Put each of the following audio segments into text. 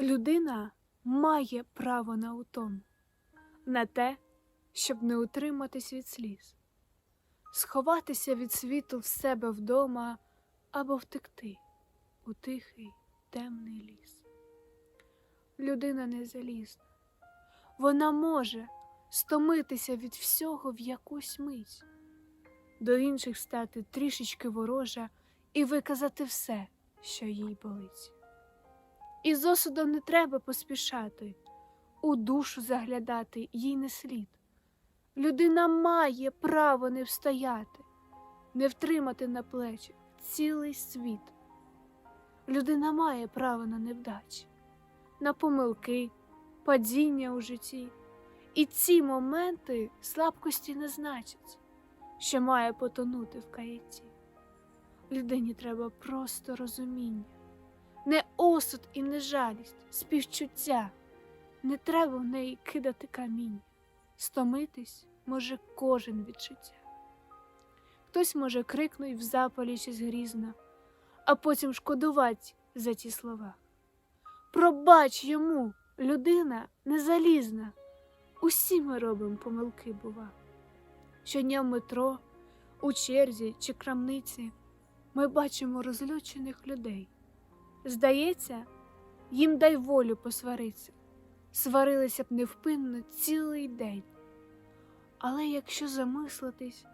Людина має право на утому, на те, щоб не утриматись від сліз, сховатися від світу в себе вдома або втекти у тихий темний ліс. Людина не залізна, вона може стомитися від всього в якусь мить, до інших стати трішечки ворожа і виказати все, що їй болить. І з осудом не треба поспішати, у душу заглядати їй не слід. Людина має право не встояти, не втримати на плечі цілий світ. Людина має право на невдачі, на помилки, падіння у житті. І ці моменти слабкості не значать, що має потонути в каєті. Людині треба просто розуміння, осуд і не жалість, співчуття. Не треба в неї кидати каміння. Стомитись може кожен відчуття. Хтось може крикнуть в запалі щось грізно, а потім шкодувати за ті слова. Пробач йому, людина не залізна. Усі ми робимо помилки, бува. Щодня в метро, у черзі чи крамниці ми бачимо розлючених людей. Здається, їм дай волю посвариться, сварилися б невпинно цілий день. Але якщо замислитись,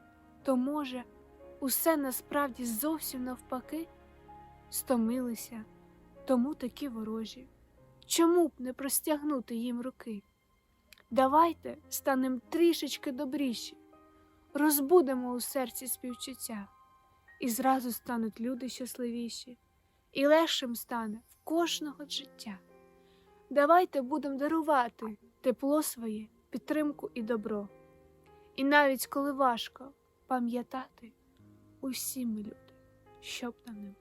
то може усе насправді зовсім навпаки стомилися, тому такі ворожі. Чому б не простягнути їм руки? Давайте станемо трішечки добріші, розбудемо у серці співчуття, і зразу стануть люди щасливіші, і легшим стане в кожного життя. Давайте будемо дарувати тепло своє, підтримку і добро. І навіть коли важко пам'ятати, усі ми люди, щоб на ним